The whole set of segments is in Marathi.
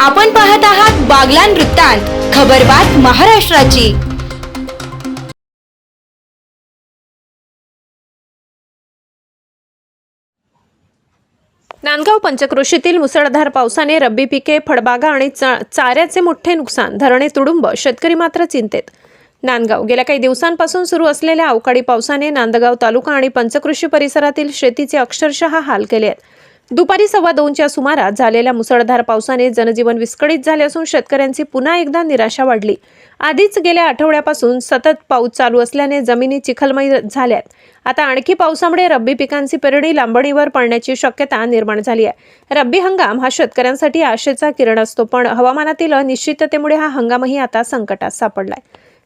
आपण पाहत आहात बागलान वृत्तांत खबरबात महाराष्ट्राची. नांदगाव पंचक्रोशीतील मुसळधार पावसाने रब्बी पिके फळबागा आणि चाऱ्याचे मोठे नुकसान धरणे तुडुंब शेतकरी मात्र चिंतेत. नांदगाव गेल्या काही दिवसांपासून सुरू असलेल्या अवकाळी पावसाने नांदगाव तालुका आणि पंचकृषी परिसरातील शेतीचे अक्षरशः हाल केले आहेत. दुपारी सव्वा दोनच्या सुमारास झालेल्या मुसळधार पावसाने जनजीवन विस्कळीत झाले असून शेतकऱ्यांची पुन्हा एकदा निराशा वाढली. आधीच गेल्या आठवड्यापासून सतत पाऊस चालू असल्याने जमिनी चिखलमय झाल्यात. आता आणखी पावसामुळे रब्बी पिकांची पेरणी लांबणीवर पडण्याची शक्यता निर्माण झाली आहे. रब्बी हंगाम हा शेतकऱ्यांसाठी आशेचा किरण असतो पण हवामानातील अनिश्चिततेमुळे हा हंगामही आता संकटात सापडलाय.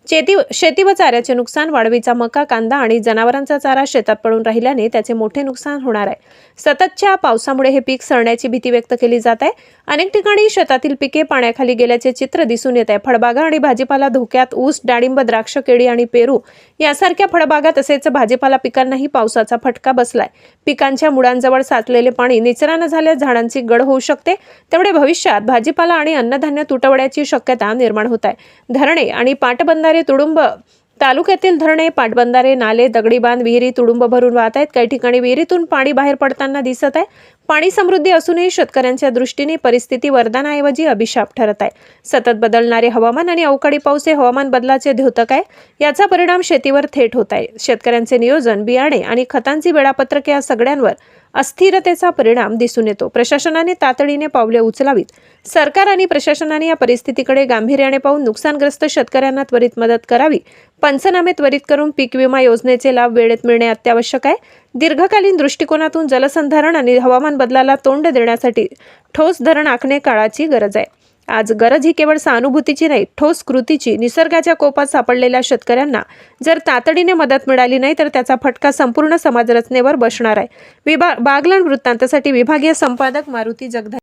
शेती शेती व चाऱ्याचे नुकसान वाढवीचा मका कांदा आणि जनावरांचा चारा शेतात पडून राहिल्याने त्याचे मोठे नुकसान होणार आहे. सततच्या पावसामुळे हे पीक सळण्याची भीती व्यक्त केली जात आहे. अनेक ठिकाणी शेतातील पिके पाण्याखाली गेल्याचे चित्र दिसून येत आहे. फळबागा आणि भाजीपाला धोक्यात ऊस डाळिंब द्राक्ष केळी आणि पेरू यासारख्या फळबागा तसेच भाजीपाला पिकांनाही पावसाचा फटका बसलाय. पिकांच्या मुळांजवळ साचलेले पाणी निचरा न झाल्यास झाडांची गड होऊ शकते. तेवढे भविष्यात भाजीपाला आणि अन्नधान्य तुटवड्याची शक्यता निर्माण होत आहे. धरणे आणि पाटबंधारे तुडुंब. तालुक्यातील धरणे पाटबंधारे नाले दगडी बांध विहिरी तुडुंब भरून वाहत आहेत. काही ठिकाणी विहिरीतून पाणी बाहेर पडताना दिसत आहे. पाणी समृद्धी असूनही शेतकऱ्यांच्या दृष्टीने परिस्थिती वरदानाऐवजी अभिशाप ठरत आहे. सतत बदलणारे हवामान आणि अवकाळी पाऊस हे हवामान बदलाचे द्योतक आहे. याचा परिणाम शेतीवर थेट होत आहे. शेतकऱ्यांचे नियोजन बियाणे आणि खतांची वेळापत्रक या सगळ्यांवर अस्थिरतेचा परिणाम दिसून येतो. प्रशासनाने तातडीने पावले उचलावीत. सरकार आणि प्रशासनाने या परिस्थितीकडे गांभीर्याने पाहून नुकसानग्रस्त शेतकऱ्यांना त्वरित मदत करावी. पंचनामे त्वरित करून पीक विमा योजनेचे लाभ वेळेत मिळणे अत्यावश्यक आहे. दीर्घकालीन दृष्टिकोनातून जलसंधारण आणि हवामान बदलाला तोंड देण्यासाठी ठोस धरण आखणे काळाची गरज आहे. आज गरज ही केवळ सहानुभूतीची नाही ठोस कृतीची निसर्गाच्या कोपात सापडलेल्या शेतकऱ्यांना जर तातडीने मदत मिळाली नाही तर त्याचा फटका संपूर्ण समाज रचनेवर बसणार आहे. विभा बागलाण वृत्तांतासाठी विभागीय संपादक मारुती जगधा